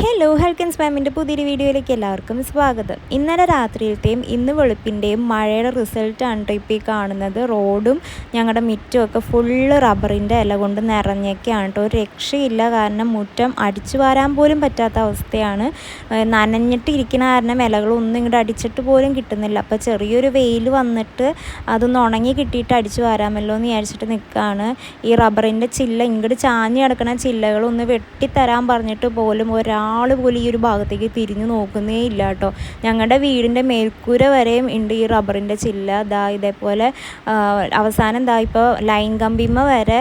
Hello ഹെൽക്കൻ സ്പാമിന്റെ പുതിയൊരു വീഡിയോയിലേക്ക് എല്ലാവർക്കും സ്വാഗതം. ഇന്നലെ രാത്രിയിലത്തെയും ഇന്ന് വെളുപ്പിന്റെയും മഴയുടെ റിസൾട്ടാണ് കേട്ടോ ഇപ്പോൾ ഈ കാണുന്നത്. റോഡും ഞങ്ങളുടെ മുറ്റമൊക്കെ ഫുള്ള് റബ്ബറിന്റെ ഇല കൊണ്ട് നിറഞ്ഞൊക്കെയാണ് കേട്ടോ ഒരു രക്ഷയില്ല കാരണം മുറ്റം അടിച്ചു വാരാൻ പോലും പറ്റാത്ത അവസ്ഥയാണ്. നനഞ്ഞിട്ട് നനഞ്ഞിട്ടിരിക്കുന്ന കാരണം ഇലകളൊന്നും ഇങ്ങോട്ട് അടിച്ചിട്ട് പോലും കിട്ടുന്നില്ല. അപ്പോൾ ചെറിയൊരു വെയിൽ വന്നിട്ട് അതൊന്ന് ഉണങ്ങി കിട്ടിയിട്ട് അടിച്ചു വാരാമല്ലോ എന്ന് വിചാരിച്ചിട്ട് നിൽക്കുകയാണ് ഈ റബ്ബറിന്റെ ചില്ല ഇങ്ങോട്ട് ചാഞ്ഞ് കിടക്കുന്ന ചില്ലകളൊന്ന് വെട്ടിത്തരാൻ പറഞ്ഞിട്ട് പോലും ഒരാൾ പോലും ഈ ഒരു ഭാഗത്തേക്ക് തിരിഞ്ഞു നോക്കുന്നേ ഇല്ല കേട്ടോ. ഞങ്ങളുടെ വീടിന്റെ മേൽക്കൂര വരെയും ഉണ്ട് ഈ റബ്ബറിന്റെ ചില്ല. ദാ ഇതേപോലെ അവസാനം ദാ ഇപ്പോൾ ലൈൻ കമ്പിമ്മ വരെ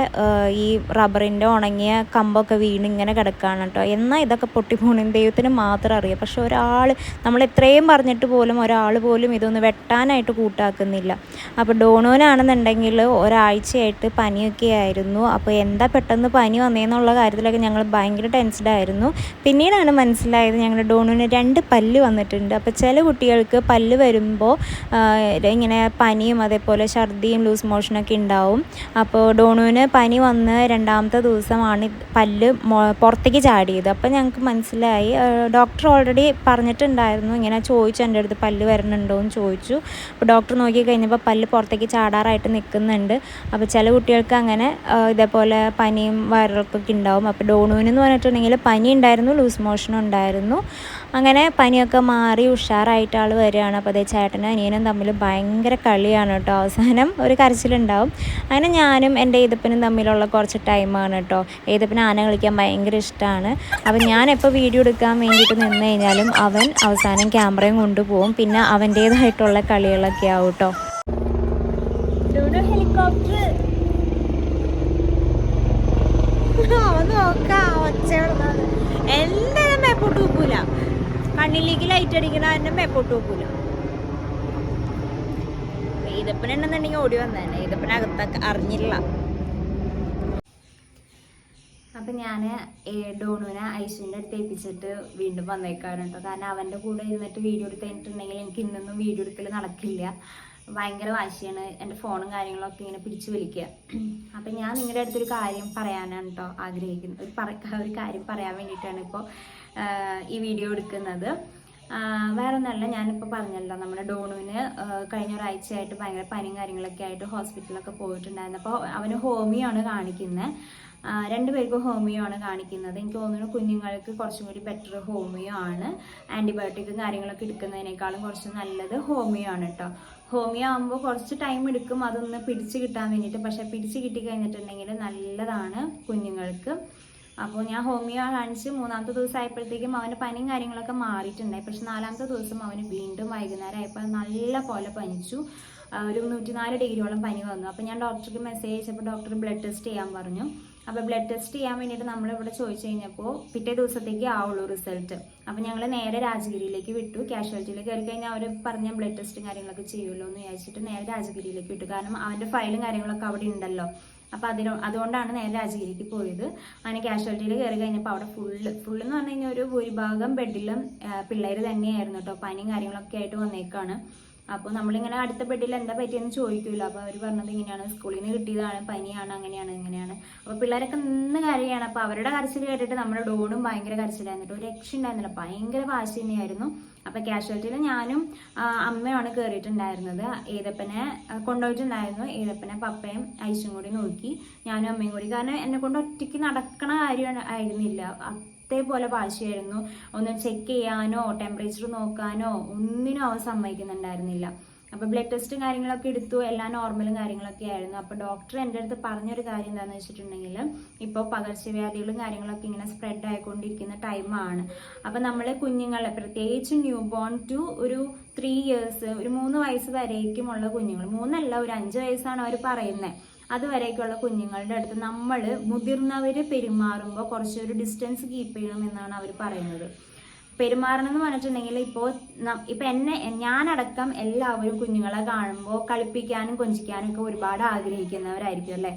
ഈ റബ്ബറിന്റെ ഉണങ്ങിയ കമ്പൊക്കെ വീണ് ഇങ്ങനെ കിടക്കുകയാണ് കേട്ടോ. എന്നാൽ ഇതൊക്കെ പൊട്ടിപ്പോണ? ദൈവത്തിന് മാത്രം അറിയാം. പക്ഷെ ഒരാൾ നമ്മൾ എത്രയും പറഞ്ഞിട്ട് പോലും ഒരാൾ പോലും ഇതൊന്ന് വെട്ടാനായിട്ട് കൂട്ടാക്കുന്നില്ല. അപ്പോൾ ഡോണോനാണെന്നുണ്ടെങ്കിൽ ഒരാഴ്ചയായിട്ട് പനിയൊക്കെ ആയിരുന്നു അപ്പോൾ എന്താ പെട്ടെന്ന് പനി വന്നേന്നുള്ള കാര്യത്തിലൊക്കെ ഞങ്ങൾ ഭയങ്കര ടെൻസ്ഡ് ആയിരുന്നു. പിന്നീടാണ് മനസ്സിലായത് ഞങ്ങളുടെ ഡോണുവിന് രണ്ട് പല്ല് വന്നിട്ടുണ്ട്. അപ്പോൾ ചില കുട്ടികൾക്ക് പല്ല് വരുമ്പോൾ ഇങ്ങനെ പനിയും അതേപോലെ ഛർദിയും ലൂസ് മോഷനൊക്കെ ഉണ്ടാവും. അപ്പോൾ ഡോണുവിന് പനി വന്ന് രണ്ടാമത്തെ ദിവസമാണ് പല്ല് പുറത്തേക്ക് ചാടിയത്. അപ്പോൾ ഞങ്ങൾക്ക് മനസ്സിലായി ഡോക്ടർ ഓൾറെഡി പറഞ്ഞിട്ടുണ്ടായിരുന്നു ഇങ്ങനെ ചോദിച്ചു എന്റെ അടുത്ത് പല്ല് വരണുണ്ടോ എന്ന് ചോദിച്ചു. അപ്പോൾ ഡോക്ടർ നോക്കി കഴിഞ്ഞപ്പോൾ പല്ല് പുറത്തേക്ക് ചാടാറായിട്ട് നിൽക്കുന്നുണ്ട്. അപ്പോൾ ചില കുട്ടികൾക്ക് അങ്ങനെ ഇതേപോലെ പനിയും വയറിളക്കൊക്കെ ഉണ്ടാവും. അപ്പോൾ ഡോണുവിന് എന്ന് പറഞ്ഞിട്ടുണ്ടെങ്കിൽ പനി ഉണ്ടായിരുന്നു ലൂസ് മോഷനും ഉണ്ടായിരുന്നു. അങ്ങനെ പനിയൊക്കെ മാറി ഉഷാറായിട്ട് ആൾ വരികയാണ്. അപ്പോൾ അതേ ചേട്ടനും അനിയനും തമ്മിൽ ഭയങ്കര കളിയാണ് കേട്ടോ. അവസാനം ഒരു കരച്ചിലുണ്ടാവും. അങ്ങനെ ഞാനും എന്റെ ഏതപ്പനും തമ്മിലുള്ള കുറച്ച് ടൈമാണ് കേട്ടോ. ഏതപ്പന് ആന കളിക്കാൻ ഭയങ്കര ഇഷ്ടമാണ് അപ്പോൾ ഞാൻ എപ്പോൾ വീഡിയോ എടുക്കാൻ വേണ്ടിയിട്ട് നിന്ന് കഴിഞ്ഞാലും അവൻ അവസാനം ക്യാമറയും കൊണ്ടുപോകും. പിന്നെ അവന്റേതായിട്ടുള്ള കളികളൊക്കെ ആവും കേട്ടോ. ഹെലികോപ്റ്റർ അവൻ നോക്കാം ഒച്ച എന്തായാലും മേപ്പോട്ട് വെക്കൂല കണ്ണിലേക്ക് ലൈറ്റ് അടിക്കണ തന്നെ മേപ്പോട്ട് വെക്കൂല ഈതപ്പനുണ്ടെന്നുണ്ടെങ്കിൽ ഓടി വന്നേനെ ഈതപ്പനകത്തൊക്കെ അറിഞ്ഞില്ല. അപ്പം ഞാൻ ഡോണുവിനെ ഐശ്വര്യന്റെ അടുത്ത് ഏൽപ്പിച്ചിട്ട് വീണ്ടും വന്നേക്കാണ് കേട്ടോ. കാരണം അവന്റെ കൂടെ ഇരുന്നിട്ട് വീഡിയോ എടുത്ത് കഴിഞ്ഞിട്ടുണ്ടെങ്കിൽ എനിക്ക് ഇന്നൊന്നും വീഡിയോ എടുക്കൽ നടക്കില്ല. ഭയങ്കര വാശിയാണ് എന്റെ ഫോണും കാര്യങ്ങളൊക്കെ ഇങ്ങനെ പിടിച്ചു വലിക്കുക. അപ്പം ഞാൻ നിങ്ങളുടെ അടുത്തൊരു കാര്യം പറയാനാണ് കേട്ടോ ആഗ്രഹിക്കുന്നത്. ഒരു ഒരു കാര്യം പറയാൻ വേണ്ടിയിട്ടാണ് ഇപ്പോൾ ഈ വീഡിയോ എടുക്കുന്നത്. വേറെ ഒന്നല്ല ഞാനിപ്പോൾ പറഞ്ഞല്ലോ നമ്മുടെ ഡോണുവിന് കഴിഞ്ഞ ഒരാഴ്ചയായിട്ട് ഭയങ്കര പനിയും കാര്യങ്ങളൊക്കെ ആയിട്ട് ഹോസ്പിറ്റലിലൊക്കെ പോയിട്ടുണ്ടായിരുന്നു. അപ്പോൾ അവന് ഹോമിയോ ആണ് കാണിക്കുന്നത് രണ്ടുപേർക്കും ഹോമിയോ ആണ് കാണിക്കുന്നത്. എനിക്ക് തോന്നുന്നു കുഞ്ഞുങ്ങൾക്ക് കുറച്ചും കൂടി ബെറ്റർ ഹോമിയോ ആണ്. ആന്റിബയോട്ടിക്കും കാര്യങ്ങളൊക്കെ എടുക്കുന്നതിനേക്കാളും കുറച്ച് നല്ലത് ഹോമിയോ ആണ് കേട്ടോ ഹോമിയോ ആകുമ്പോൾ കുറച്ച് ടൈം എടുക്കും. അതൊന്ന് പിടിച്ച് കിട്ടാൻ വേണ്ടിയിട്ട്. പക്ഷേ പിടിച്ച് കിട്ടി കഴിഞ്ഞിട്ടുണ്ടെങ്കിൽ നല്ലതാണ് കുഞ്ഞുങ്ങൾക്ക്. അപ്പോൾ ഞാൻ ഹോമിയോ കാണിച്ച് മൂന്നാമത്തെ ദിവസം ആയപ്പോഴത്തേക്കും അവന് പനിയും കാര്യങ്ങളൊക്കെ മാറിയിട്ടുണ്ടായി. പക്ഷെ നാലാമത്തെ ദിവസം അവന് വീണ്ടും വൈകുന്നേരം ആയപ്പോൾ നല്ല പോലെ പനിച്ചു. ഒരു നൂറ്റിനാല് ഡിഗ്രിയോളം പനി വന്നു. അപ്പോൾ ഞാൻ ഡോക്ടർക്ക് മെസ്സേജ് അയച്ചപ്പോൾ ഡോക്ടർ ബ്ലഡ് ടെസ്റ്റ് ചെയ്യാൻ പറഞ്ഞു. അപ്പോൾ ബ്ലഡ് ടെസ്റ്റ് ചെയ്യാൻ വേണ്ടിയിട്ട് നമ്മളിവിടെ ചോദിച്ചു കഴിഞ്ഞപ്പോൾ പിറ്റേ ദിവസത്തേക്ക് ആവുള്ളൂ റിസൾട്ട് അപ്പോൾ ഞങ്ങൾ നേരെ രാജഗിരിയിലേക്ക് വിട്ടു. കാഷ്വാലിറ്റിയിൽ കയറി കഴിഞ്ഞാൽ അവർ പറഞ്ഞ ബ്ലഡ് ടെസ്റ്റും കാര്യങ്ങളൊക്കെ ചെയ്യുമല്ലോ എന്ന് വിചാരിച്ചിട്ട് നേരെ രാജഗിരിയിലേക്ക് വിട്ടു. കാരണം അവന്റെ ഫയലും കാര്യങ്ങളൊക്കെ അവിടെ ഉണ്ടല്ലോ. അപ്പോൾ അതിനോ അതുകൊണ്ടാണ് നേരെ രാജഗിരിക്ക് പോയത്. അങ്ങനെ കാഷ്വാലിറ്റിയിൽ കയറി കഴിഞ്ഞപ്പോൾ അവിടെ ഫുള്ള് ഫുള്ള് എന്ന് പറഞ്ഞു കഴിഞ്ഞാൽ ഒരു ഭൂരിഭാഗം ബെഡിലും പിള്ളേർ തന്നെയായിരുന്നു കേട്ടോ. പനിയും കാര്യങ്ങളൊക്കെ ആയിട്ട് വന്നേക്കാണ്. അപ്പോൾ നമ്മളിങ്ങനെ അടുത്ത ബെഡിൽ എന്താ പറ്റിയെന്ന് ചോദിക്കില്ല അപ്പോൾ അവർ പറഞ്ഞത് ഇങ്ങനെയാണ്. സ്കൂളിൽ നിന്ന് കിട്ടിയതാണ് പനിയാണ് അങ്ങനെയാണ് ഇങ്ങനെയാണ്. അപ്പോൾ പിള്ളേരൊക്കെ നിന്ന് കരയാണ്. അപ്പോൾ അവരുടെ കരച്ചിൽ കേട്ടിട്ട് നമ്മുടെ ഡോണും ഭയങ്കര കരച്ചിലായിരുന്നു ഒരു രക്ഷ ഉണ്ടായിരുന്നില്ല. ഭയങ്കര വാശി തന്നെയായിരുന്നു. അപ്പോൾ കാഷ്വാലിറ്റിയിൽ ഞാനും അമ്മയാണ് കയറിയിട്ടുണ്ടായിരുന്നത് ഏതപ്പനെ കൊണ്ടുപോയിട്ടുണ്ടായിരുന്നു. ഏതപ്പനെ പപ്പയും ഐശും കൂടി നോക്കി. ഞാനും അമ്മയും കൂടി. കാരണം എന്നെ കൊണ്ട് ഒറ്റയ്ക്ക് നടക്കണ കാര്യം ആയിരുന്നില്ല. അതേപോലെ വാശിയായിരുന്നു. ഒന്ന് ചെക്ക് ചെയ്യാനോ ടെമ്പറേച്ചർ നോക്കാനോ ഒന്നിനും അവൻ സമ്മതിക്കുന്നുണ്ടായിരുന്നില്ല. അപ്പോൾ ബ്ലഡ് ടെസ്റ്റും കാര്യങ്ങളൊക്കെ എടുത്തു. എല്ലാം നോർമലും കാര്യങ്ങളൊക്കെ ആയിരുന്നു. അപ്പോൾ ഡോക്ടർ എന്റെ അടുത്ത് പറഞ്ഞൊരു കാര്യം എന്താണെന്ന് വെച്ചിട്ടുണ്ടെങ്കിൽ ഇപ്പോൾ പകർച്ചവ്യാധികളും കാര്യങ്ങളൊക്കെ ഇങ്ങനെ സ്പ്രെഡ് ആയിക്കൊണ്ടിരിക്കുന്ന ടൈമാണ് അപ്പോൾ നമ്മൾ കുഞ്ഞുങ്ങളെ പ്രത്യേകിച്ച് ന്യൂ ബോൺ ടു ഒരു ത്രീ ഇയേഴ്സ് ഒരു മൂന്ന് വയസ്സ് വരേക്കുമുള്ള കുഞ്ഞുങ്ങൾ മൂന്നല്ല ഒരു അഞ്ച് വയസ്സാണ് അവർ പറയുന്നത് അതുവരേക്കുള്ള കുഞ്ഞുങ്ങളുടെ അടുത്ത് നമ്മൾ മുതിർന്നവർ പെരുമാറുമ്പോൾ കുറച്ചൊരു ഡിസ്റ്റൻസ് കീപ്പ് ചെയ്യണം എന്നാണ് അവർ പറയുന്നത്. പെരുമാറണം എന്ന് പറഞ്ഞിട്ടുണ്ടെങ്കിൽ ഇപ്പോൾ ഇപ്പം എന്നെ ഞാനടക്കം എല്ലാവരും കുഞ്ഞുങ്ങളെ കാണുമ്പോൾ കളിപ്പിക്കാനും കൊഞ്ചിക്കാനും ഒക്കെ ഒരുപാട് ആഗ്രഹിക്കുന്നവരായിരിക്കും അല്ലേ?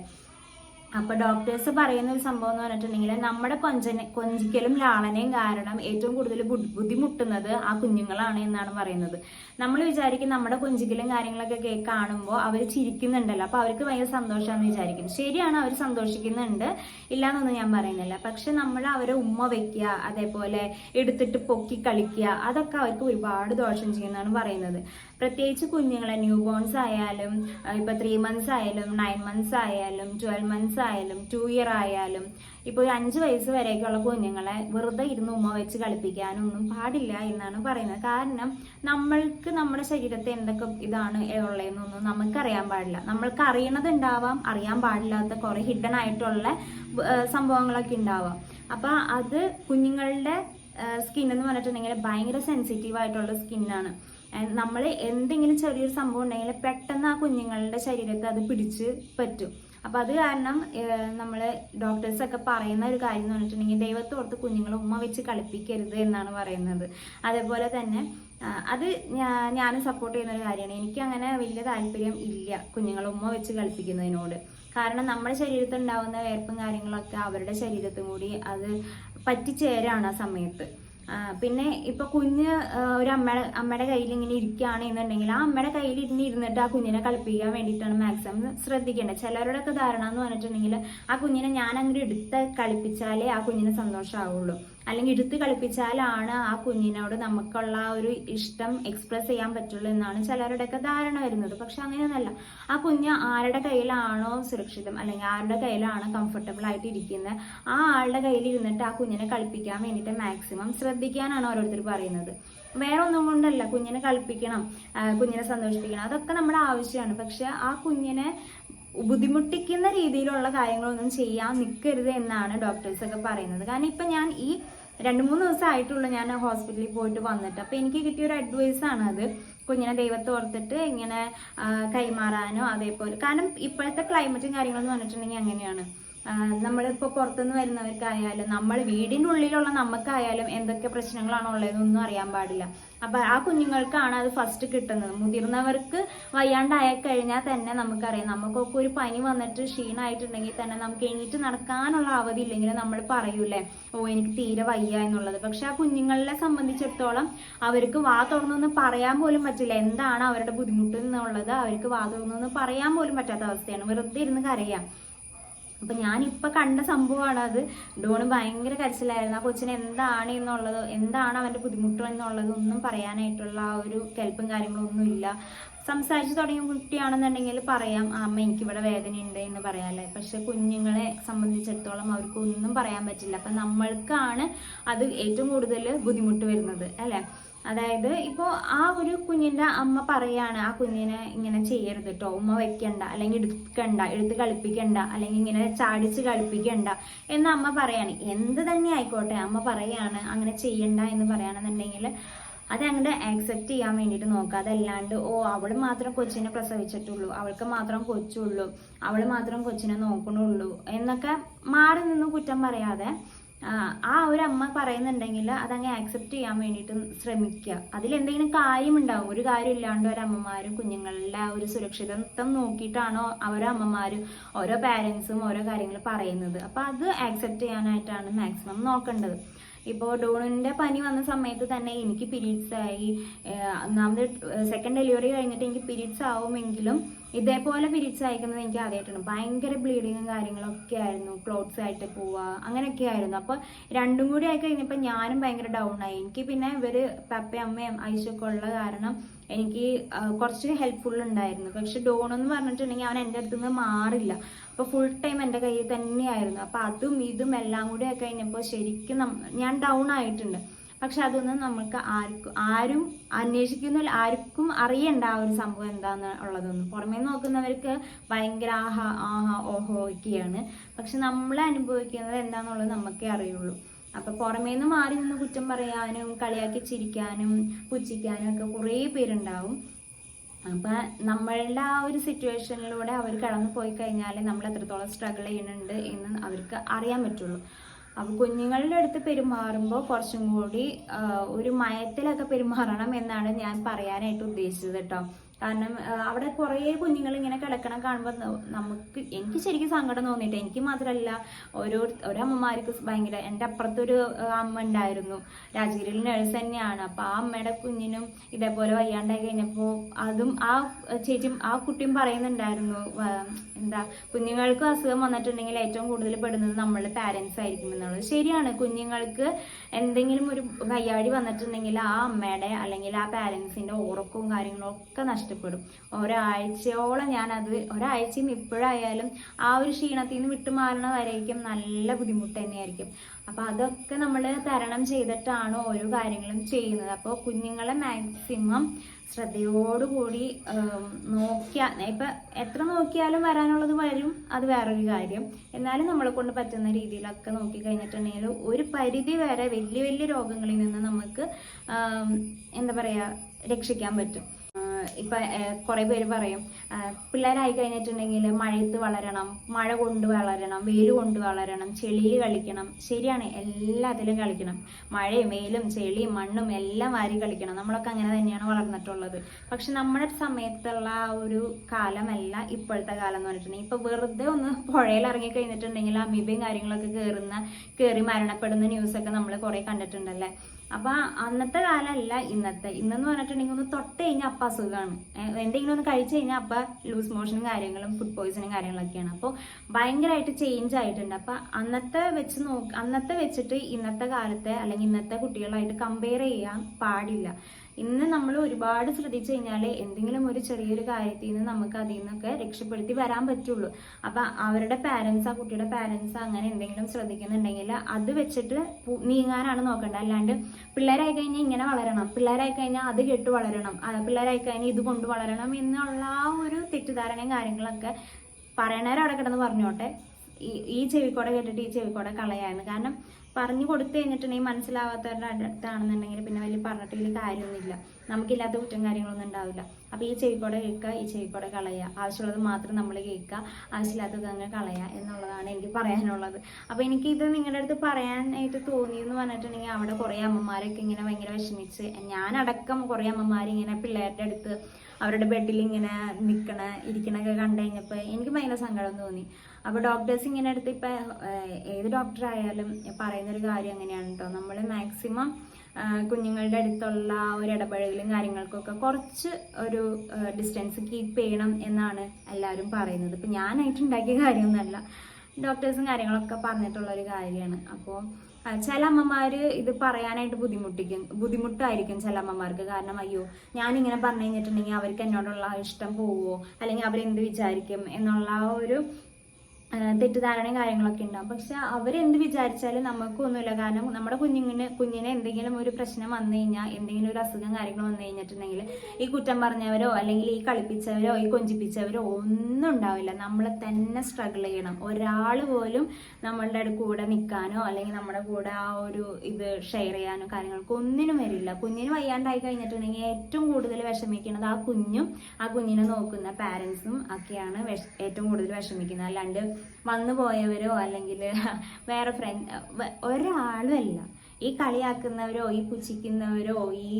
അപ്പൊ ഡോക്ടേഴ്സ് പറയുന്ന ഒരു സംഭവം എന്ന് പറഞ്ഞിട്ടുണ്ടെങ്കിൽ നമ്മുടെ കൊഞ്ചന കൊഞ്ചിക്കലും ലാളനയും കാരണം ഏറ്റവും കൂടുതൽ ബുദ്ധി- ബുദ്ധിമുട്ടുന്നത് ആ കുഞ്ഞുങ്ങളാണ് എന്നാണ് പറയുന്നത്. നമ്മൾ വിചാരിക്കും നമ്മുടെ കൊഞ്ചിക്കലും കാര്യങ്ങളൊക്കെ കേ കാണുമ്പോൾ അവർ ചിരിക്കുന്നുണ്ടല്ലോ. അപ്പൊ അവർക്ക് ഭയങ്കര സന്തോഷമാണെന്ന് വിചാരിക്കും. ശരിയാണ് അവർ സന്തോഷിക്കുന്നുണ്ട്. ഇല്ലാന്നൊന്നും ഞാൻ പറയുന്നില്ല. പക്ഷെ നമ്മൾ അവരെ ഉമ്മ വെക്കുക അതേപോലെ എടുത്തിട്ട് പൊക്കി കളിക്കുക അതൊക്കെ അവർക്ക് ഒരുപാട് ദോഷം ചെയ്യുന്നതാണ് പറയുന്നത്. പ്രത്യേകിച്ച് കുഞ്ഞുങ്ങളെ ന്യൂ ബോൺസ് ആയാലും ഇപ്പൊ ത്രീ മന്ത്സ് ആയാലും നയൻ മന്ത്സ് ആയാലും ട്വൽവ് മന്ത്സ് ആയാലും ടു ഇയർ ആയാലും ഇപ്പൊ ഒരു അഞ്ച് വയസ്സ് വരെയൊക്കെയുള്ള കുഞ്ഞുങ്ങളെ വെറുതെ ഇരുന്ന് ഉമ്മ വെച്ച് കളിപ്പിക്കാനൊന്നും പാടില്ല എന്നാണ് പറയുന്നത്. കാരണം നമ്മൾക്ക് നമ്മുടെ ശരീരത്തെ എന്തൊക്കെ ഇതാണ് ഉള്ളതെന്നൊന്നും നമുക്കറിയാൻ പാടില്ല. നമ്മൾക്ക് അറിയണത് ഉണ്ടാവാം അറിയാൻ പാടില്ലാത്ത കുറേ ഹിഡൻ ആയിട്ടുള്ള സംഭവങ്ങളൊക്കെ ഉണ്ടാവാം. അപ്പോൾ അത് കുഞ്ഞുങ്ങളുടെ സ്കിൻ എന്ന് പറഞ്ഞിട്ടുണ്ടെങ്കിൽ ഭയങ്കര സെൻസിറ്റീവ് ആയിട്ടുള്ള സ്കിന്നാണ് നമ്മൾ എന്തെങ്കിലും ചെറിയൊരു സംഭവം ഉണ്ടെങ്കിൽ പെട്ടെന്ന് ആ കുഞ്ഞുങ്ങളുടെ ശരീരത്തെ അത് പിടിച്ച് പറ്റും. അപ്പൊ അത് കാരണം നമ്മൾ ഡോക്ടേഴ്സ് ഒക്കെ പറയുന്ന ഒരു കാര്യം എന്ന് പറഞ്ഞിട്ടുണ്ടെങ്കിൽ ദൈവത്തോർത്ത് കുഞ്ഞുങ്ങളെ ഉമ്മ വെച്ച് കളിപ്പിക്കരുത് എന്നാണ് പറയുന്നത്. അതേപോലെ തന്നെ അത് ഞാൻ സപ്പോർട്ട് ചെയ്യുന്ന ഒരു കാര്യമാണ്. എനിക്ക് അങ്ങനെ വലിയ താല്പര്യം ഇല്ല കുഞ്ഞുങ്ങളെ ഉമ്മ വെച്ച് കളിപ്പിക്കുന്നതിനോട്. കാരണം നമ്മുടെ ശരീരത്തിൽ ഉണ്ടാവുന്ന വേർപ്പും കാര്യങ്ങളൊക്കെ അവരുടെ ശരീരത്തും കൂടി അത് പറ്റിച്ചേരാണ് ആ സമയത്ത്. പിന്നെ ഇപ്പൊ കുഞ്ഞ് ഒരു അമ്മയുടെ അമ്മയുടെ കയ്യിൽ ഇങ്ങനെ ഇരിക്കുകയാണ് എന്നുണ്ടെങ്കിൽ ആ അമ്മയുടെ കയ്യിൽ ഇരുന്ന് ഇരുന്നിട്ട് ആ കുഞ്ഞിനെ കളിപ്പിക്കാൻ വേണ്ടിയിട്ടാണ് മാക്സിമം ശ്രദ്ധിക്കേണ്ടത്. ചിലരുടെ ഒക്കെ ധാരണ എന്ന് പറഞ്ഞിട്ടുണ്ടെങ്കിൽ ആ കുഞ്ഞിനെ ഞാൻ അങ്ങനെ എടുത്ത് കളിപ്പിച്ചാലേ ആ കുഞ്ഞിന് സന്തോഷമാവുള്ളൂ അല്ലെങ്കിൽ എടുത്ത് കളിപ്പിച്ചാലാണ് ആ കുഞ്ഞിനോട് നമുക്കുള്ള ഒരു ഇഷ്ടം എക്സ്പ്രസ് ചെയ്യാൻ പറ്റുള്ളൂ എന്നാണ് ചിലരുടെയൊക്കെ ധാരണ വരുന്നത്. പക്ഷെ അങ്ങനെയൊന്നല്ല. ആ കുഞ്ഞ് ആരുടെ കയ്യിലാണോ സുരക്ഷിതം അല്ലെങ്കിൽ ആരുടെ കയ്യിലാണോ കംഫർട്ടബിൾ ആയിട്ട് ഇരിക്കുന്നത് ആ ആളുടെ കയ്യിൽ ഇരുന്നിട്ട് ആ കുഞ്ഞിനെ കളിപ്പിക്കാൻ വേണ്ടിയിട്ട് മാക്സിമം ശ്രദ്ധിക്കാനാണ് ഓരോരുത്തർ പറയുന്നത്. വേറെ ഒന്നും കൊണ്ടല്ല കുഞ്ഞിനെ കളിപ്പിക്കണം കുഞ്ഞിനെ സന്തോഷിപ്പിക്കണം. അതൊക്കെ നമ്മുടെ ആവശ്യമാണ്. പക്ഷെ ആ കുഞ്ഞിനെ ബുദ്ധിമുട്ടിക്കുന്ന രീതിയിലുള്ള കാര്യങ്ങളൊന്നും ചെയ്യാൻ നിൽക്കരുത് എന്നാണ് ഡോക്ടേഴ്സ് ഒക്കെ പറയുന്നത്. കാരണം ഇപ്പൊ ഞാൻ ഈ രണ്ട് മൂന്ന് ദിവസം ആയിട്ടുള്ള ഞാൻ ഹോസ്പിറ്റലിൽ പോയിട്ട് വന്നിട്ട്. അപ്പൊ എനിക്ക് കിട്ടിയ ഒരു അഡ്വൈസ് ആണ് അത്. കുഞ്ഞിനെ ദൈവത്തെ ഓർത്തിട്ട് ഇങ്ങനെ കൈമാറാനോ അതേപോലെ. കാരണം ഇപ്പോഴത്തെ ക്ലൈമറ്റും കാര്യങ്ങളെന്ന് പറഞ്ഞിട്ടുണ്ടെങ്കിൽ അങ്ങനെയാണ്. ആഹ് നമ്മളിപ്പോ പുറത്തുനിന്ന് വരുന്നവർക്കായാലും നമ്മൾ വീടിന്റെ ഉള്ളിലുള്ള നമുക്കായാലും എന്തൊക്കെ പ്രശ്നങ്ങളാണ് ഉള്ളതെന്നൊന്നും അറിയാൻ പാടില്ല. അപ്പൊ ആ കുഞ്ഞുങ്ങൾക്കാണ് അത് ഫസ്റ്റ് കിട്ടുന്നത്. മുതിർന്നവർക്ക് വയ്യാണ്ടായ കഴിഞ്ഞാൽ തന്നെ നമുക്കറിയാം. നമുക്കൊക്കെ ഒരു പനി വന്നിട്ട് ക്ഷീണമായിട്ടുണ്ടെങ്കിൽ തന്നെ നമുക്ക് എണീറ്റ് നടക്കാനുള്ള അവധി ഇല്ലെങ്കിൽ നമ്മൾ പറയൂലേ ഓ എനിക്ക് തീരെ വയ്യ എന്നുള്ളത്. പക്ഷെ ആ കുഞ്ഞുങ്ങളെ സംബന്ധിച്ചിടത്തോളം അവർക്ക് വാ തുറന്നൊന്നും പറയാൻ പോലും പറ്റില്ല. എന്താണ് അവരുടെ ബുദ്ധിമുട്ട് എന്നുള്ളത് അവർക്ക് വാ തുറന്നൊന്നും പറയാൻ പോലും പറ്റാത്ത അവസ്ഥയാണ്. വെറുതെ ഇരുന്ന് കരയാം. അപ്പൊ ഇപ്പൊ കണ്ട സംഭവമാണ് അത്. ഡോണ് ഭയങ്കര കരച്ചിലായിരുന്നു. ആ കൊച്ചിന് എന്താണ് എന്നുള്ളത് എന്താണ് അവന്റെ ബുദ്ധിമുട്ട് എന്നുള്ളത് ഒന്നും പറയാനായിട്ടുള്ള ആ ഒരു കെൽപ്പും കാര്യങ്ങളൊന്നും ഇല്ല സംസാരിച്ചു തുടങ്ങിയ കുട്ടിയാണെന്നുണ്ടെങ്കിൽ പറയാം "ആ, അമ്മ എനിക്കിവിടെ വേദനയുണ്ട് എന്ന് പറയാല്ലേ പക്ഷെ കുഞ്ഞുങ്ങളെ സംബന്ധിച്ചിടത്തോളം അവർക്ക് ഒന്നും പറയാൻ പറ്റില്ല. അപ്പൊ നമ്മൾക്കാണ് അത് ഏറ്റവും കൂടുതൽ ബുദ്ധിമുട്ട് വരുന്നത് അല്ലേ? അതായത് ഇപ്പോൾ ആ ഒരു കുഞ്ഞിന്റെ അമ്മ പറയാണ് ആ കുഞ്ഞിനെ ഇങ്ങനെ ചെയ്യരുത് കേട്ടോ ഉമ്മ വെക്കണ്ട അല്ലെങ്കിൽ എടുക്കണ്ട എടുത്ത് കളിപ്പിക്കണ്ട അല്ലെങ്കിൽ ഇങ്ങനെ ചാടിച്ച് കളിപ്പിക്കണ്ട എന്ന് അമ്മ പറയാണ്. എന്ത് തന്നെ ആയിക്കോട്ടെ അമ്മ പറയാണ് അങ്ങനെ ചെയ്യണ്ട എന്ന് പറയുകയാണെന്നുണ്ടെങ്കിൽ അത് അങ്ങോട്ട് ആക്സെപ്റ്റ് ചെയ്യാൻ വേണ്ടിയിട്ട് നോക്കുക അതല്ലാണ്ട് ഓ അവൾ മാത്രം കൊച്ചിനെ പ്രസവിച്ചിട്ടുള്ളൂ. അവൾക്ക് മാത്രം കൊച്ചുള്ളൂ. അവൾ മാത്രം കൊച്ചിനെ നോക്കണുള്ളൂ എന്നൊക്കെ മാറി നിന്ന് കുറ്റം പറയാതെ ആ, ഒരു അമ്മ പറയുന്നുണ്ടെങ്കിൽ അതങ്ങ് ആക്സെപ്റ്റ് ചെയ്യാൻ വേണ്ടിയിട്ട് ശ്രമിക്കുക. അതിലെന്തെങ്കിലും കാര്യമുണ്ടാവും. ഒരു കാര്യം ഇല്ലാണ്ട് ഒരമ്മമാരും കുഞ്ഞുങ്ങളുടെ ആ ഒരു സുരക്ഷിതത്വം നോക്കിയിട്ടാണോ ഓരോ അമ്മമാരും ഓരോ പാരൻസും ഓരോ കാര്യങ്ങൾ പറയുന്നത്. അപ്പൊ അത് ആക്സെപ്റ്റ് ചെയ്യാനായിട്ടാണ് മാക്സിമം നോക്കേണ്ടത്. ഇപ്പോൾ ഡോണിന്റെ പനി വന്ന സമയത്ത് തന്നെ എനിക്ക് പീരീഡ്സ് ആയി ഒന്നാമത് സെക്കൻഡ് ഡെലിവറി കഴിഞ്ഞിട്ട് എനിക്ക് പീരീഡ്സ് ആവുമെങ്കിലും ഇതേപോലെ പിരിച്ചയക്കുന്നത് എനിക്ക് ആദ്യമായിട്ടാണ് ഭയങ്കര ബ്ലീഡിങ്ങും കാര്യങ്ങളൊക്കെ ആയിരുന്നു. ക്ലോത്ത്സ് ആയിട്ട് പോവുക അങ്ങനെയൊക്കെ ആയിരുന്നു. അപ്പോൾ രണ്ടും കൂടി ആയി കഴിഞ്ഞപ്പോൾ ഞാനും ഭയങ്കര ഡൗൺ ആയി. എനിക്ക് പിന്നെ ഇവർ പപ്പയും അമ്മയും ഐശൊക്കെ ഉള്ള കാരണം എനിക്ക് കുറച്ച് ഹെൽപ്ഫുൾ ഉണ്ടായിരുന്നു. പക്ഷെ ഡോൺ എന്ന് പറഞ്ഞിട്ടുണ്ടെങ്കിൽ അവൻ എന്റെ അടുത്ത് നിന്ന് മാറില്ല. അപ്പൊ ഫുൾ ടൈം എന്റെ കയ്യിൽ തന്നെയായിരുന്നു. അപ്പൊ അതും ഇതും എല്ലാം കൂടി ആയി കഴിഞ്ഞപ്പോൾ ശരിക്കും ഞാൻ ഡൗൺ ആയിട്ടുണ്ട്. പക്ഷെ അതൊന്നും നമ്മൾക്ക് ആർക്കും ആരും അന്വേഷിക്കുന്നില്ല ആർക്കും അറിയണ്ട ആ ഒരു സംഭവം എന്താന്ന് ഉള്ളതൊന്നും. പുറമേ നോക്കുന്നവർക്ക് ഭയങ്കര ആഹാ ആഹാ ഓഹോ ഒക്കെയാണ്. പക്ഷെ നമ്മൾ അനുഭവിക്കുന്നത് എന്താന്നുള്ളത് നമുക്കേ അറിയുള്ളൂ. അപ്പൊ പുറമേ നിന്ന് മാറി നിന്ന് കുറ്റം പറയാനും കളിയാക്കി ചിരിക്കാനും പുച്ഛിക്കാനും ഒക്കെ കുറേ പേരുണ്ടാവും. അപ്പൊ നമ്മളുടെ ആ ഒരു സിറ്റുവേഷനിലൂടെ അവർ കടന്നു പോയി കഴിഞ്ഞാൽ നമ്മൾ എത്രത്തോളം സ്ട്രഗിൾ ചെയ്യുന്നുണ്ട് എന്ന് അവർക്ക് അറിയാൻ പറ്റുള്ളൂ. അപ്പൊ കുഞ്ഞുങ്ങളുടെ അടുത്ത് പെരുമാറുമ്പോൾ കുറച്ചും കൂടി ഒരു മയത്തിലൊക്കെ പെരുമാറണം എന്നാണ് ഞാൻ പറയാനായിട്ട് ഉദ്ദേശിച്ചത് കേട്ടോ. കാരണം അവിടെ കുറേ കുഞ്ഞുങ്ങൾ ഇങ്ങനെ കിടക്കണം കാണുമ്പോൾ നമുക്ക് എനിക്ക് ശരിക്കും സങ്കടം തോന്നിയിട്ട് എനിക്ക് മാത്രമല്ല ഓരോ ഒരമ്മമാർക്ക് ഭയങ്കര എന്റെ അപ്പുറത്തൊരു അമ്മ ഉണ്ടായിരുന്നു. രാജഗിരിയിൽ നഴ്സ് തന്നെയാണ്. അപ്പോൾ ആ അമ്മയുടെ കുഞ്ഞിനും ഇതേപോലെ വയ്യാണ്ടായി കഴിഞ്ഞപ്പോൾ അതും ആ ചേച്ചിയും ആ കുട്ടിയും പറയുന്നുണ്ടായിരുന്നു എന്താ കുഞ്ഞുങ്ങൾക്ക് അസുഖം വന്നിട്ടുണ്ടെങ്കിൽ ഏറ്റവും കൂടുതൽ പെടുന്നത് നമ്മളുടെ പാരൻസ് ആയിരിക്കും എന്നുള്ളത്. ശരിയാണ് കുഞ്ഞുങ്ങൾക്ക് എന്തെങ്കിലും ഒരു വയ്യാടി വന്നിട്ടുണ്ടെങ്കിൽ ആ അമ്മയുടെ അല്ലെങ്കിൽ ആ പാരൻസിന്റെ ഉറക്കവും കാര്യങ്ങളും ഒക്കെ നഷ്ടപ്പെടും. ഒരാഴ്ചയോളം ഞാനത് ഒരാഴ്ചയും ഇപ്പോഴായാലും ആ ഒരു ക്ഷീണത്തിൽ നിന്ന് വിട്ടുമാറണ വരെയായിരിക്കും നല്ല ബുദ്ധിമുട്ട് തന്നെയായിരിക്കും. അപ്പൊ അതൊക്കെ നമ്മൾ തരണം ചെയ്തിട്ടാണ് ഓരോ കാര്യങ്ങളും ചെയ്യുന്നത്. അപ്പോൾ കുഞ്ഞുങ്ങളെ മാക്സിമം ശ്രദ്ധയോടുകൂടി നോക്കിയാൽ ഇപ്പം എത്ര നോക്കിയാലും വരാനുള്ളത് വരും അത് വേറൊരു കാര്യം. എന്നാലും നമ്മളെ കൊണ്ട് പറ്റുന്ന രീതിയിലൊക്കെ നോക്കി കഴിഞ്ഞിട്ടുണ്ടെങ്കിൽ ഒരു പരിധി വരെ വലിയ വലിയ രോഗങ്ങളിൽ നിന്ന് നമുക്ക് എന്താ പറയാ രക്ഷിക്കാൻ പറ്റും. ഇപ്പൊ കുറെ പേര് പറയും പിള്ളേരായി കഴിഞ്ഞിട്ടുണ്ടെങ്കിൽ മഴയത്ത് വളരണം മഴ കൊണ്ട് വളരണം വെയിൽ കൊണ്ട് വളരണം ചെളിയിൽ കളിക്കണം. ശരിയാണ് എല്ലാത്തിലും കളിക്കണം. മഴയും വെയിലും ചെളിയും മണ്ണും എല്ലാം വാരി കളിക്കണം. നമ്മളൊക്കെ അങ്ങനെ തന്നെയാണ് വളർന്നിട്ടുള്ളത്. പക്ഷെ നമ്മുടെ സമയത്തുള്ള ആ ഒരു കാലമല്ല ഇപ്പോഴത്തെ കാലം എന്ന് പറഞ്ഞിട്ടുണ്ടെങ്കിൽ. ഇപ്പൊ വെറുതെ ഒന്ന് പുഴയിൽ ഇറങ്ങി കഴിഞ്ഞിട്ടുണ്ടെങ്കിൽ അമീബയും കാര്യങ്ങളൊക്കെ കയറുന്ന കയറി മരണപ്പെടുന്ന ന്യൂസൊക്കെ നമ്മൾ കുറെ കണ്ടിട്ടുണ്ടല്ലേ? അപ്പൊ അന്നത്തെ കാലമല്ല ഇന്നത്തെ. ഇന്നെന്ന് പറഞ്ഞിട്ടുണ്ടെങ്കിൽ ഒന്ന് തൊട്ട് കഴിഞ്ഞാൽ അപ്പ അസുഖമാണ് എന്തെങ്കിലും ഒന്ന് കഴിച്ചു കഴിഞ്ഞാൽ അപ്പ ലൂസ് മോഷനും കാര്യങ്ങളും ഫുഡ് പോയിസണും കാര്യങ്ങളൊക്കെയാണ്. അപ്പോൾ ഭയങ്കരമായിട്ട് ചേഞ്ച് ആയിട്ടുണ്ട്. അപ്പൊ അന്നത്തെ വെച്ച് നോക്ക് അന്നത്തെ വെച്ചിട്ട് ഇന്നത്തെ കാലത്തെ അല്ലെങ്കിൽ ഇന്നത്തെ കുട്ടികളായിട്ട് കമ്പയർ ചെയ്യാൻ പാടില്ല. ഇന്ന് നമ്മൾ ഒരുപാട് ശ്രദ്ധിച്ചു കഴിഞ്ഞാൽ എന്തെങ്കിലും ഒരു ചെറിയൊരു കാര്യത്തിൽ നിന്ന് നമുക്ക് അതിൽ നിന്നൊക്കെ രക്ഷപ്പെടുത്തി വരാൻ പറ്റുള്ളൂ. അപ്പൊ അവരുടെ പാരൻസ് ആ കുട്ടിയുടെ പാരൻസ് അങ്ങനെ എന്തെങ്കിലും ശ്രദ്ധിക്കുന്നുണ്ടെങ്കിൽ അത് വെച്ചിട്ട് നീങ്ങാനാണ് നോക്കേണ്ടത്. അല്ലാണ്ട് പിള്ളേരായി കഴിഞ്ഞാൽ ഇങ്ങനെ വളരണം. പിള്ളേരായി കഴിഞ്ഞാൽ അത് കെട്ട് വളരണം. പിള്ളേരായി കഴിഞ്ഞാൽ ഇത് കൊണ്ട് വളരണം എന്നുള്ള ആ ഒരു തെറ്റിദ്ധാരണയും കാര്യങ്ങളൊക്കെ പറയണവരവിടെ കിടന്ന് പറഞ്ഞോട്ടെ. ഈ ചെവിക്കോടെ കേട്ടിട്ട് ഈ ചെവിക്കോടെ കളയായിരുന്നു. കാരണം പറഞ്ഞു കൊടുത്തു കഴിഞ്ഞിട്ടുണ്ടെങ്കിൽ മനസ്സിലാവാത്തവരുടെ അടുത്താണെന്നുണ്ടെങ്കിൽ പിന്നെ വലിയ പറഞ്ഞിട്ട് വലിയ കാര്യമൊന്നുമില്ല. നമുക്കില്ലാത്ത കുറ്റം കാര്യങ്ങളൊന്നും ഉണ്ടാവില്ല. അപ്പോൾ ഈ ചെവിക്കോടെ കേൾക്കുക ഈ ചെവിക്കോടെ കളയുക. ആവശ്യമുള്ളത് മാത്രം നമ്മൾ കേൾക്കുക. ആവശ്യമില്ലാത്തത് അങ്ങ് കളയുക എന്നുള്ളതാണ് എനിക്ക് പറയാനുള്ളത്. അപ്പോൾ എനിക്കിത് നിങ്ങളുടെ അടുത്ത് പറയാനായിട്ട് തോന്നിയെന്ന് പറഞ്ഞിട്ടുണ്ടെങ്കിൽ അവിടെ കുറേ അമ്മമാരൊക്കെ ഇങ്ങനെ ഭയങ്കര വിഷമിച്ച് ഞാനടക്കം കുറേ അമ്മമാർ ഇങ്ങനെ പിള്ളേരുടെ അടുത്ത് അവരുടെ ബെഡിൽ ഇങ്ങനെ നിൽക്കണ ഇരിക്കണൊക്കെ കണ്ടു കഴിഞ്ഞപ്പോൾ എനിക്ക് ഭയങ്കര സങ്കടം തോന്നി. അപ്പോൾ ഡോക്ടേഴ്സ് ഇങ്ങനെ അടുത്ത് ഇപ്പം ഏത് ഡോക്ടർ ആയാലും പറയുന്നൊരു കാര്യം അങ്ങനെയാണ് കേട്ടോ നമ്മൾ മാക്സിമം കുഞ്ഞുങ്ങളുടെ അടുത്തുള്ള ഒരു ഇടപഴകലും കാര്യങ്ങൾക്കൊക്കെ കുറച്ച് ഒരു ഡിസ്റ്റൻസ് കീപ്പ് ചെയ്യണം എന്നാണ് എല്ലാവരും പറയുന്നത്. ഇപ്പം ഞാനായിട്ട് ഉണ്ടാക്കിയ കാര്യമൊന്നുമല്ല. ഡോക്ടേഴ്സും കാര്യങ്ങളൊക്കെ പറഞ്ഞിട്ടുള്ള ഒരു കാര്യമാണ്. അപ്പോൾ ചില അമ്മമാര് ഇത് പറയാനായിട്ട് ബുദ്ധിമുട്ടിക്കും. ബുദ്ധിമുട്ടായിരിക്കും ചില അമ്മമാർക്ക്. കാരണം അയ്യോ ഞാൻ ഇങ്ങനെ പറഞ്ഞു കഴിഞ്ഞിട്ടുണ്ടെങ്കിൽ അവർക്ക് എന്നോടുള്ള ഇഷ്ടം പോവോ? അല്ലെങ്കിൽ അവരെന്ത് വിചാരിക്കും? എന്നുള്ള ഒരു തെറ്റിദ്ധാരണയും കാര്യങ്ങളൊക്കെ ഉണ്ടാവും. പക്ഷെ അവരെന്ത് വിചാരിച്ചാലും നമുക്കൊന്നുമില്ല. കാരണം നമ്മുടെ കുഞ്ഞിന് കുഞ്ഞിന് എന്തെങ്കിലും ഒരു പ്രശ്നം വന്നു കഴിഞ്ഞാൽ എന്തെങ്കിലും ഒരു അസുഖം കാര്യങ്ങൾ വന്നു കഴിഞ്ഞിട്ടുണ്ടെങ്കിൽ ഈ കുറ്റം പറഞ്ഞവരോ അല്ലെങ്കിൽ ഈ കളിപ്പിച്ചവരോ ഈ കൊഞ്ചിപ്പിച്ചവരോ ഒന്നും ഉണ്ടാവില്ല. നമ്മളെ തന്നെ സ്ട്രഗിൾ ചെയ്യണം. ഒരാൾ പോലും നമ്മളുടെ കൂടെ നിൽക്കാനോ അല്ലെങ്കിൽ നമ്മുടെ കൂടെ ആ ഒരു ഇത് ഷെയർ ചെയ്യാനോ കാര്യങ്ങൾക്ക് ഒന്നിനും വരില്ല. കുഞ്ഞിന് വയ്യാണ്ടായി കഴിഞ്ഞിട്ടുണ്ടെങ്കിൽ ഏറ്റവും കൂടുതൽ വിഷമിക്കുന്നത് ആ കുഞ്ഞും ആ കുഞ്ഞിനെ നോക്കുന്ന പാരൻസും ഒക്കെയാണ് ഏറ്റവും കൂടുതൽ വിഷമിക്കുന്നത്. അല്ലാണ്ട് വന്നു പോയവരോ അല്ലെങ്കിൽ വേറെ ഫ്രണ്ട് ഒരാളും അല്ല ഈ കളിയാക്കുന്നവരോ ഈ പുച്ഛിക്കുന്നവരോ ഈ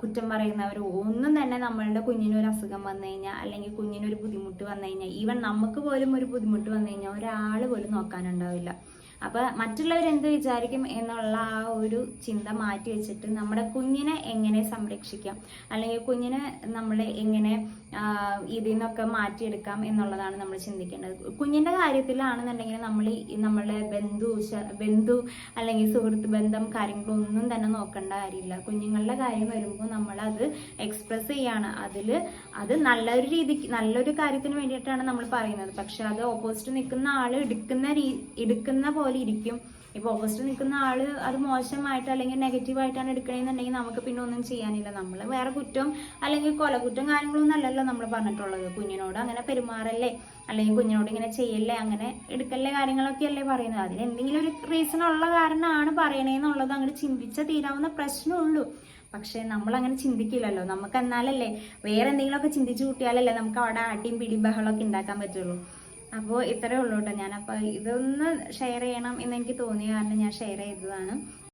കുറ്റം പറയുന്നവരോ ഒന്നും തന്നെ നമ്മളുടെ കുഞ്ഞിനൊരു അസുഖം വന്നു കഴിഞ്ഞാൽ അല്ലെങ്കിൽ കുഞ്ഞിനൊരു ബുദ്ധിമുട്ട് വന്നു കഴിഞ്ഞാൽ ഈവൻ നമുക്ക് പോലും ഒരു ബുദ്ധിമുട്ട് വന്നു കഴിഞ്ഞാൽ ഒരാൾ പോലും നോക്കാനുണ്ടാവില്ല. അപ്പൊ മറ്റുള്ളവർ എന്ത് വിചാരിക്കും എന്നുള്ള ആ ഒരു ചിന്ത മാറ്റി വെച്ചിട്ട് നമ്മുടെ കുഞ്ഞിനെ എങ്ങനെ സംരക്ഷിക്കാം? അല്ലെങ്കിൽ കുഞ്ഞിനെ നമ്മൾ എങ്ങനെ ഇതിൽ മാറ്റിയെടുക്കാം എന്നുള്ളതാണ് നമ്മൾ ചിന്തിക്കേണ്ടത്. കുഞ്ഞിന്റെ കാര്യത്തിലാണെന്നുണ്ടെങ്കിൽ നമ്മൾ നമ്മളെ ബന്ധു ബന്ധു അല്ലെങ്കിൽ സുഹൃത്ത് ബന്ധം കാര്യങ്ങളൊന്നും തന്നെ നോക്കേണ്ട കാര്യമില്ല. കുഞ്ഞുങ്ങളുടെ കാര്യം വരുമ്പോൾ നമ്മൾ അത് എക്സ്പ്രസ് ചെയ്യാണ്. അതിൽ അത് നല്ലൊരു രീതിക്ക് നല്ലൊരു കാര്യത്തിന് വേണ്ടിയിട്ടാണ് നമ്മൾ പറയുന്നത്. പക്ഷെ അത് ഓപ്പോസിറ്റ് നിൽക്കുന്ന ആൾ എടുക്കുന്ന രീ എടുക്കുന്ന പോലെ ഇരിക്കും. ഇപ്പൊ ഓപ്പോസിറ്റ് നിൽക്കുന്ന ആൾ അത് മോശമായിട്ട് അല്ലെങ്കിൽ നെഗറ്റീവ് ആയിട്ടാണ് എടുക്കണമെന്നുണ്ടെങ്കിൽ നമുക്ക് പിന്നെ ഒന്നും ചെയ്യാനില്ല. നമ്മൾ വേറെ കുറ്റം അല്ലെങ്കിൽ കൊലകുറ്റം കാര്യങ്ങളൊന്നും അല്ലല്ലോ നമ്മൾ പറഞ്ഞിട്ടുള്ളത്. കുഞ്ഞിനോട് അങ്ങനെ പെരുമാറല്ലേ? അല്ലെങ്കിൽ കുഞ്ഞിനോട് ഇങ്ങനെ ചെയ്യല്ലേ? അങ്ങനെ എടുക്കല്ലേ കാര്യങ്ങളൊക്കെ അല്ലേ പറയുന്നത്. അതിന് എന്തെങ്കിലും ഒരു റീസൺ ഉള്ള കാരണമാണ് പറയണേന്നുള്ളത് അങ്ങോട്ട് ചിന്തിച്ച തീരാവുന്ന പ്രശ്നമുള്ളൂ. പക്ഷേ നമ്മൾ അങ്ങനെ ചിന്തിക്കില്ലല്ലോ. നമുക്ക് എന്നാലല്ലേ വേറെ എന്തെങ്കിലുമൊക്കെ ചിന്തിച്ചു കൂട്ടിയാലല്ലേ നമുക്ക് അവിടെ അടിയും പിടിയും ബഹളമൊക്കെ ഉണ്ടാക്കാൻ പറ്റുള്ളൂ. അപ്പോൾ ഇത്രയേ ഉള്ളൂ കേട്ടോ ഞാനപ്പോൾ ഇതൊന്ന് ഷെയർ ചെയ്യണം എന്നെനിക്ക് തോന്നിയ കാരണം ഞാൻ ഷെയർ ചെയ്തതാണ്.